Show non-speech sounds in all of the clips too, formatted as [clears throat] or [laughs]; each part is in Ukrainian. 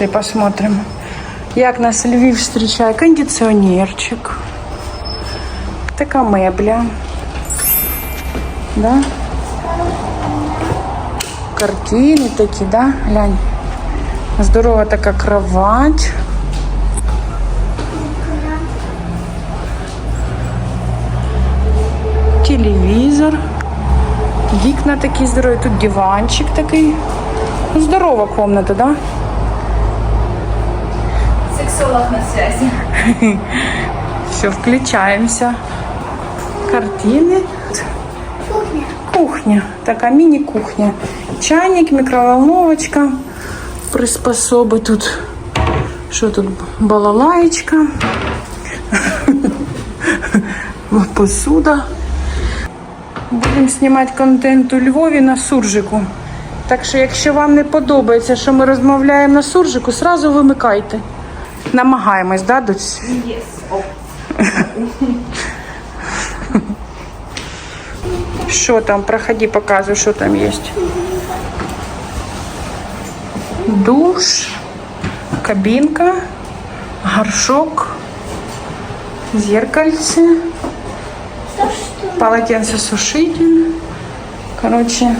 І посмотрим, як нас Львів зустрічає. Кондиціонерчик. Така мебля. Да? Картини такі, да? Глянь. Здорова така кровать. Телевізор. Вікна такі здорові. Тут диванчик такий. Ну, Здорова комната, да? Сексолог на связи. [laughs] Все, включаемся. Картины. Кухня. Кухня. Такая мини-кухня. Чайник, микроволновочка. Приспособи тут. Що тут? Балалаєчка. [laughs] Посуда. Будемо знімати контент у Львові на суржику. Так що, якщо вам не подобається, що ми розмовляємо на суржику, сразу вимикайте. Намагаємось, да, доць? Yes. Оп. [laughs] Що там? Проходи, показуй, що там є. Душ, кабінка, горшок, зеркальце, полотенцесушитель. Короче,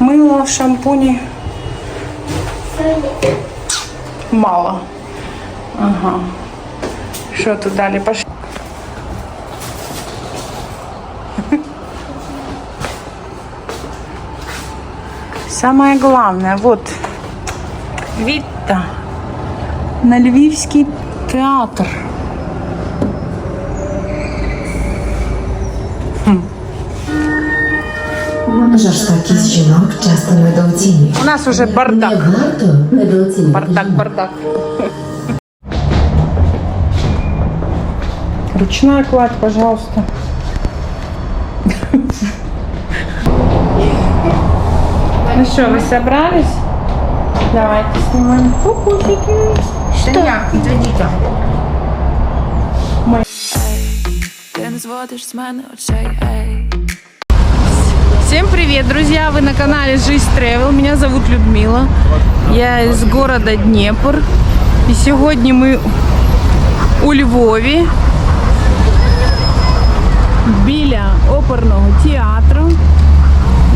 мыло, шампуни мало. Ага. Що тут далі? Пошли. Самое главное, вот вид-то на Львівський театр. Жорстокість жінок часто недооцінюють. У нас уже бардак. Бардак, бардак. Ручная кладь, пожалуйста. Ну что, вы собрались? Давайте снимаем пупусики. Что? Я, дядіка. Ти не зводиш з мене очей, ей. Всем привет, друзья! Вы на канале Жизнь Travel. Меня зовут Людмила. Я из города Днепр. І сьогодні ми у Львові біля оперного театру.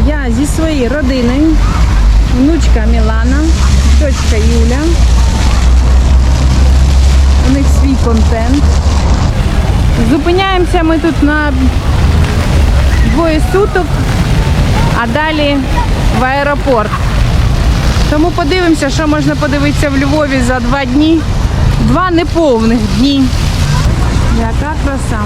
Я зі своєю родиною, внучка Мілана, дочка Юля. У них свій контент. Зупиняємося ми тут на двоє суток, а далі в аеропорт. Тому подивимося, що можна подивитися в Львові за два дні. Два неповних дні. Яка краса.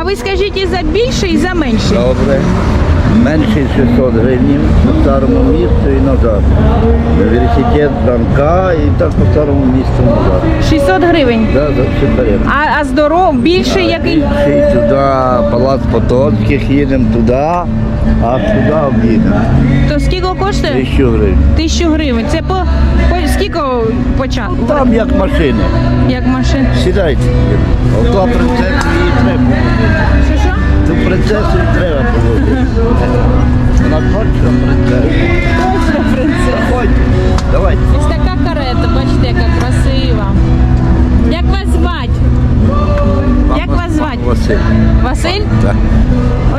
А ви скажіть і за більший, і за менший. Добре. Менший 600 гривень по старому місту і назад. Університет Данка і так по старому місту назад. 600 гривень. Да, за все. А, а здоров, більший який? Більший туди, Палац Потоцьких, їдемо туди, а туди об'їдемо. То скільки коштує? Тисячу гривень. Тисячу гривень. Це по скільки початку? Там як машина. Як машин? Сідайте. Ото принцесу її треба. Що що? Ту принцесу і треба поводити. Вона точно принцеса. Точно принцеса. Заходьте. Давайте. Ось така карета, бачите, яка красива. Як вас звати? Як вас звати? Василь. Василь? Так.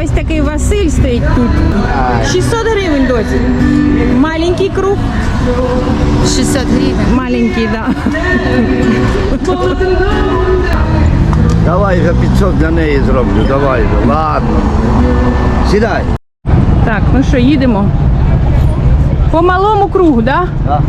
Ось такий Василь стоїть тут. 600 гривень досі. Маленький круг. 60 гривен. Маленький, да. Давай за 500 для неї зроблю. Давай вже. Ладно. Сідай. Так, ну що, їдемо. По малому кругу, да? Да.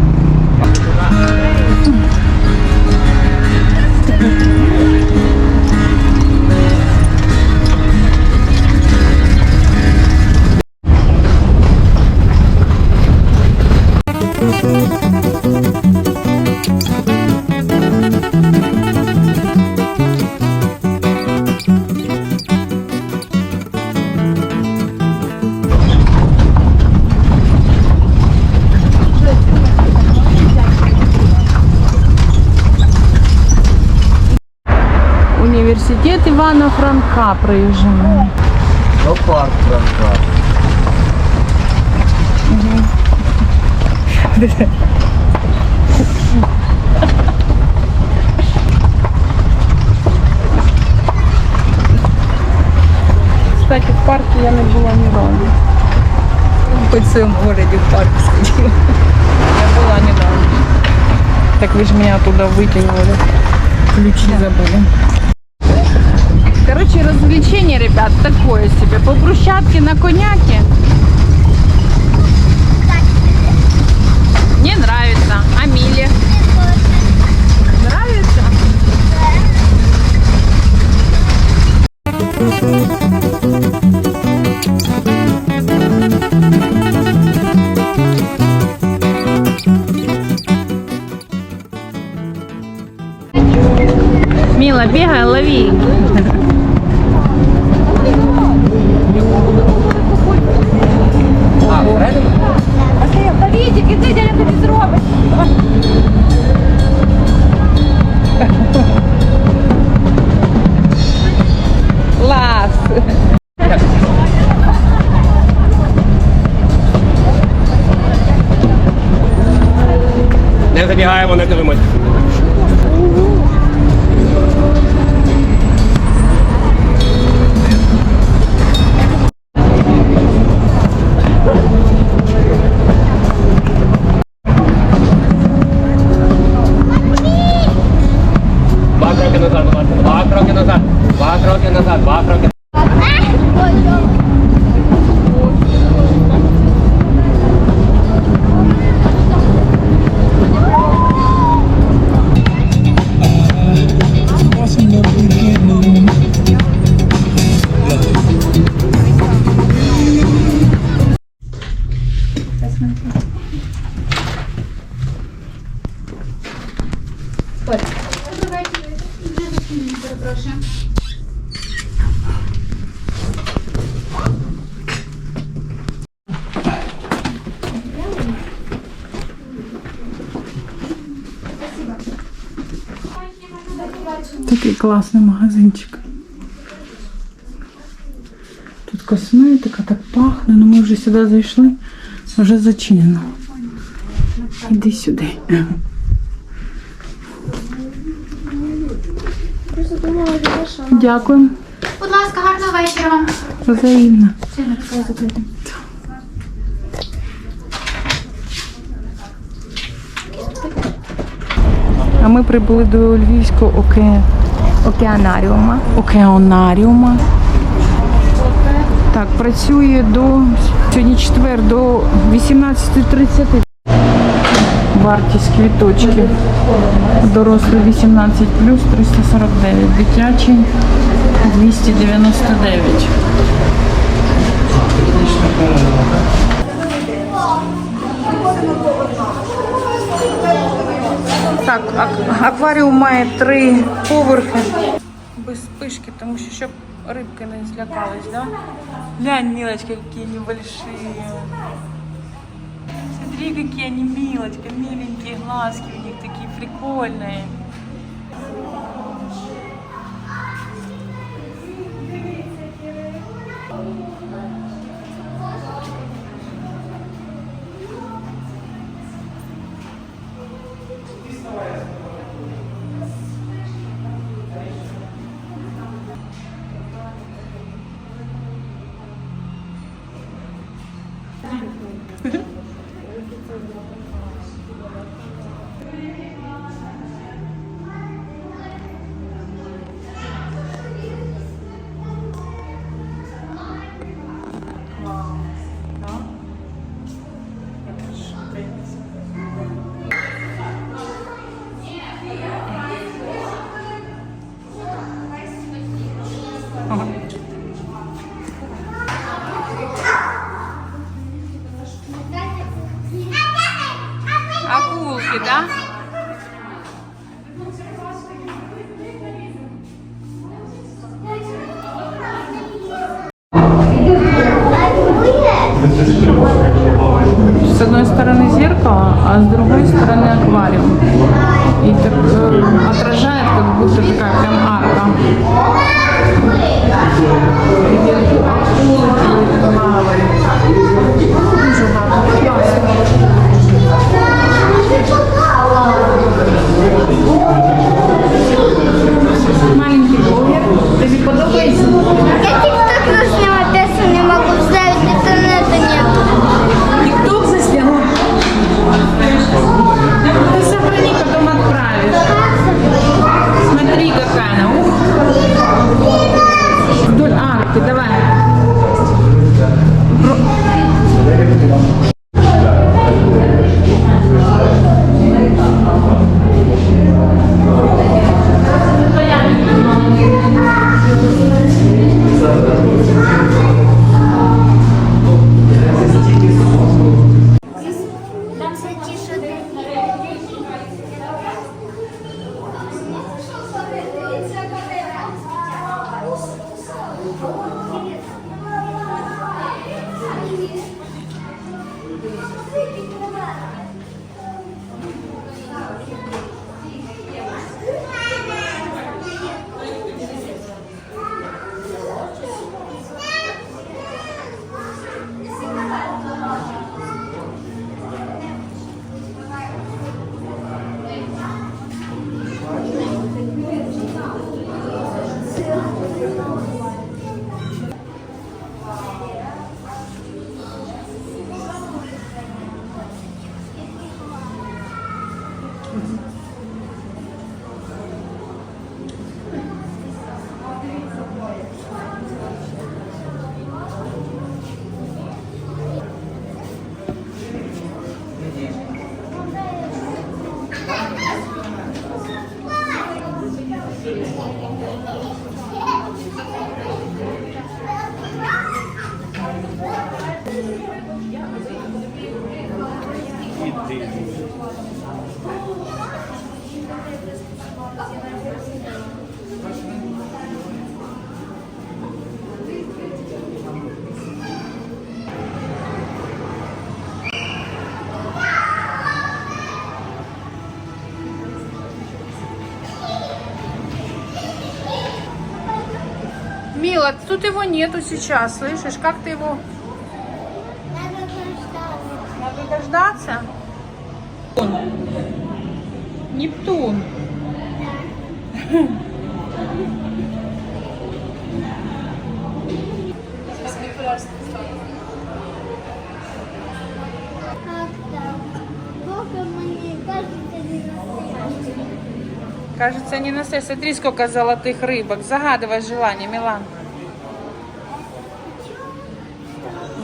Університет Івана Франка приїжджає. До парк Франка. Кстати, в парке я не була ні разу. Хоть в своем городе в парк сходила. Я була недавно. Так ви ж мене оттуда вытянули. Ключи забыли. Короче, развлечение, ребят, такое себе. По брусчатке на коняке. Мне нравится. А Миле? Такий класний магазинчик. Тут косметика, так пахне, але ми вже сюди зайшли, вже зачинено. Іди сюди. Дякую. Будь ласка, гарного вечора вам. Взаємно. Ми прибули до Львівського оке... океанаріума. Океанаріума. Так, працює до сьогодні четвер до 18.30. Вартість квіточки. Дорослий 18 плюс 349, дитячий 299. Так, ак- акваріум має три поверхи. Без спишки, тому що щоб рибки не злякались, да? Глянь, милочки, які они большие. Смотри, какие они милочки, миленькие глазки у них такие прикольные. Тикток засняла, не могу вставить, интернета нет. Тикток заснял? Ты сохрани, потом отправишь. Смотри, какая она. Ух. Вдоль арки, давай. Там все Mm-hmm. [laughs] Мила, тут его нету сейчас, слышишь? Как ты его... Надо дождаться? Нептун. Как [laughs] Кажется, не настоящий. Смотри, сколько золотых рыбок. Загадывай желание, Милан.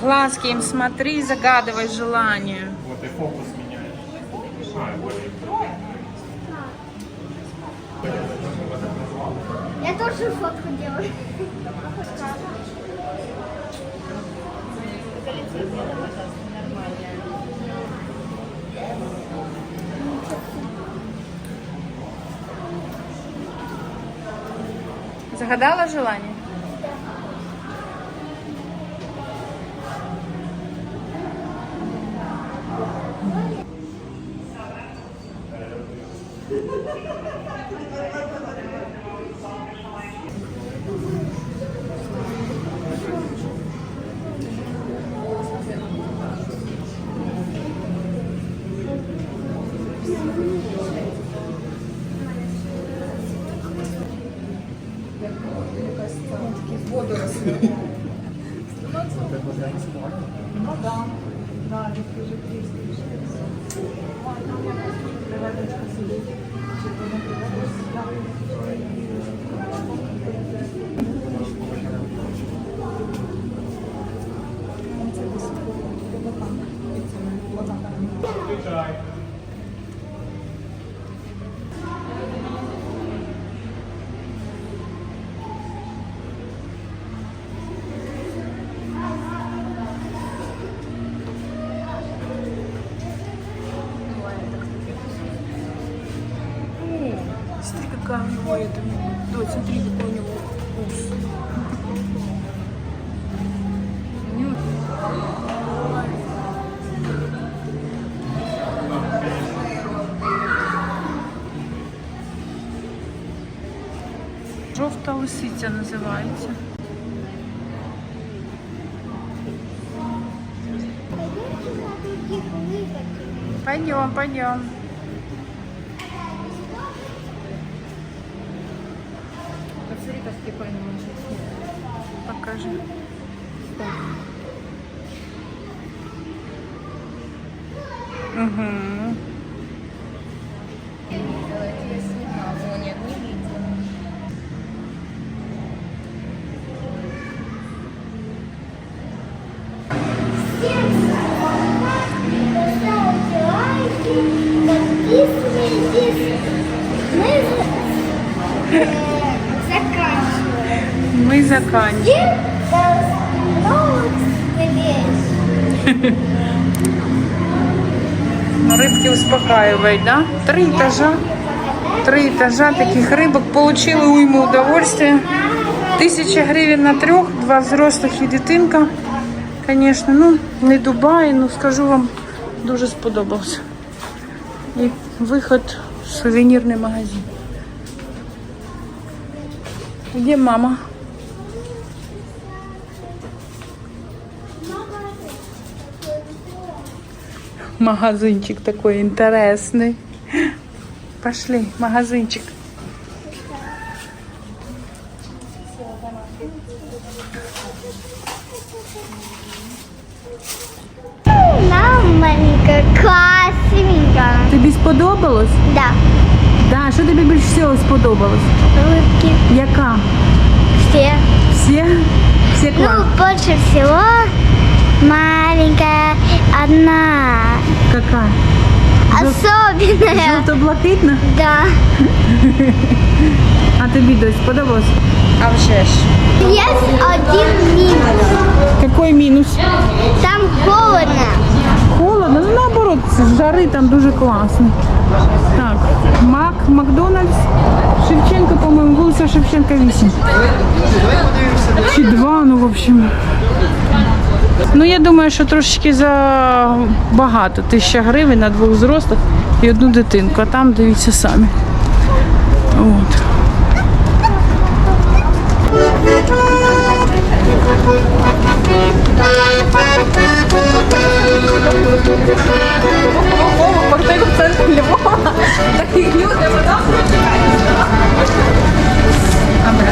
Глазки им смотри, загадывай желание. Вот и фокус меняет. Я тоже фотку делаю. Загадала желание? Oradan davet gözetleri isteyeceğiz. Oradan da başka bir kadar da çıkasın. Çıkana kadar da silah Жовта лисиця називається. Пойдем, пойдем. заканчиваем. Ми заканчиваем. Всем до новых встреч. Рыбки успокаивает, да? Три этажа. Три этажа таких рыбок. Получили уйму удовольствия. Тисяча гривень на трьох, два взрослих і дитинка. Звісно, ну, не Дубай, ну скажу вам, дуже сподобався. І виход в сувенірний магазин. Де мама? Магазинчик такой интересный. Пошли, магазинчик. Мамонька, классненько. Тобі сподобалось? Да, Да, що тобі більше всього сподобалось? улыбки Яка? все. Всі? Всі Ну, клас. больше всего маленькая одна. Яка? Особенная. Жовто-блакитна? Да. А тобі дось сподобалось? А вже ж. Есть один минус. Який мінус? Там холодно. Холодно, ну наоборот, з жари там дуже класно. Так, Мак, Макдональдс, Шевченко, по-моєму, вулиця Шевченка 8. Чи 2, ну в общем. Ну я думаю, що трошечки за багато. Тисяча гривень на двох взрослих і одну дитинку. А там дивіться самі. От.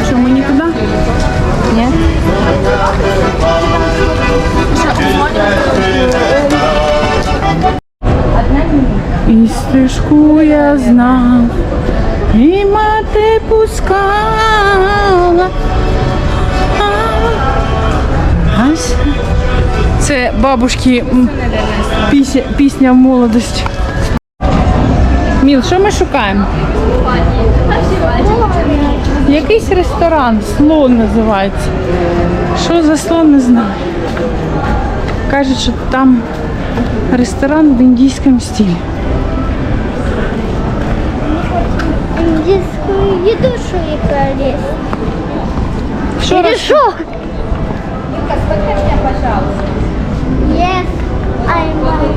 А що ми нікуди? І стежку я знав, і мати пускала. Це бабушки пісня, пісня молодості. Міл, що ми шукаємо? Якийсь ресторан, слон називається. Що за слон, не знаю. Кажуть, що там ресторан в індійському стилі. Індійську їду, що яка є. Що Или роз... що? Yes, I.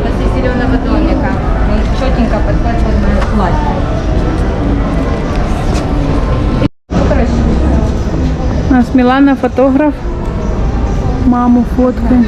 После зеленого домика. Он четенько подходит под мое платье. У нас Мілана фотограф. Маму фоткає.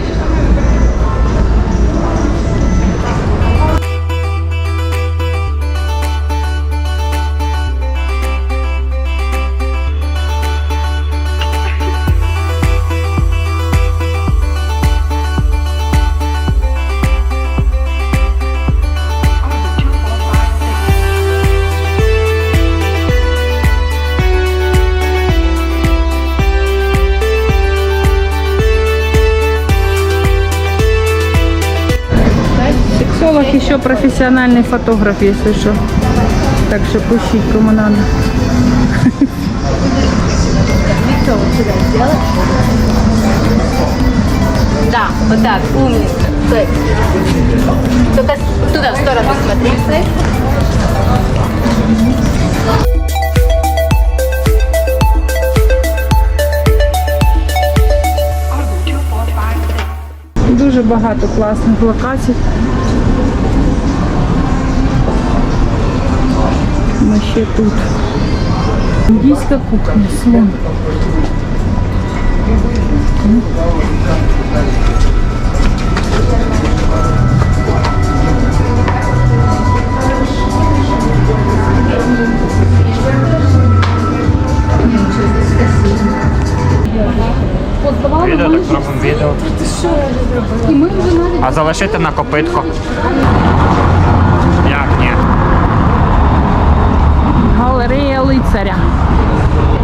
Профессиональный фотограф, если что. Так что пустить кому надо. Да, вот так, умница. Стой. Только туда, в сторону смотри. Дуже багато класних локацій. Ще тут. Індійська кухня, слон. Відео так зробимо відео. А залишити на копитко. Як ні? Галерея лицаря.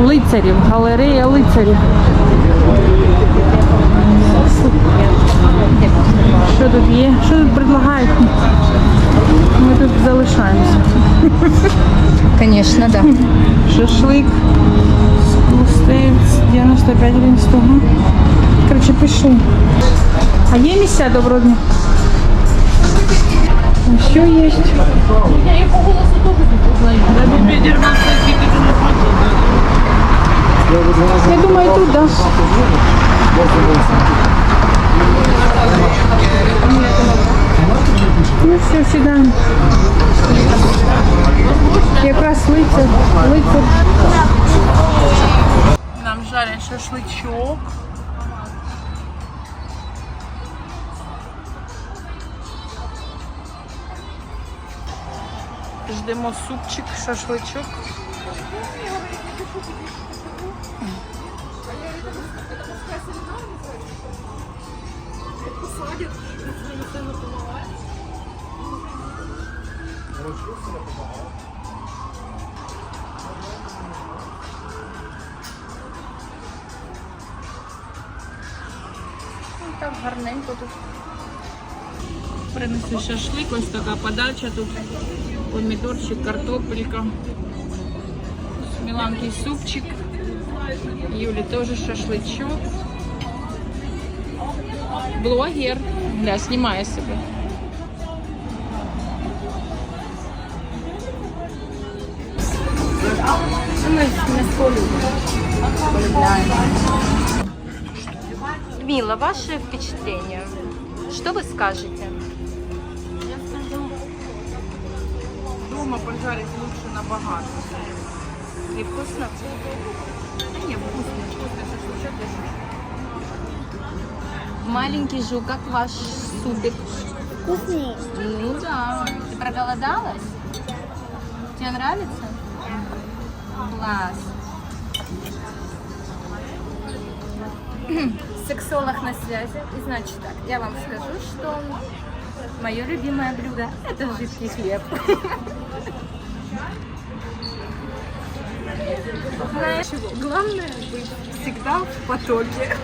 Лицарів, галерея лицарів. Що тут є? Що тут предлагають? Ми тут залишаємося. Конечно, да. Шашлик. Стоїть 95 гривень 100. Короче, пишу. А є місця доброго дня? А Що є? Я думаю, тут, да. Ну все, сідаємо. Якраз лицар. Лицар. Нам жарять шашличок. Ждемо супчик, шашличок. Ну, Так гарненько тут. Принесли шашлик, ось така подача тут. Помідорчик, картопелька. З Міланки супчик. Юлі теж шашличок. Блогер. Гля, знімає себе. Людмила, ваше впечатление? Что вы скажете? Дома пожарить лучше набагато. Не вкусно? Ні, вкусно, вкусно шашличок. Маленький жук, как ваш супик? Вкусний. Ну да. Ты проголодалась? Тебе нравится? Класс. [clears throat] Сексолог на связи. И значит так, я вам скажу, что мое любимое блюдо – это жидкий хлеб. [laughs] главное быть всегда в потоке.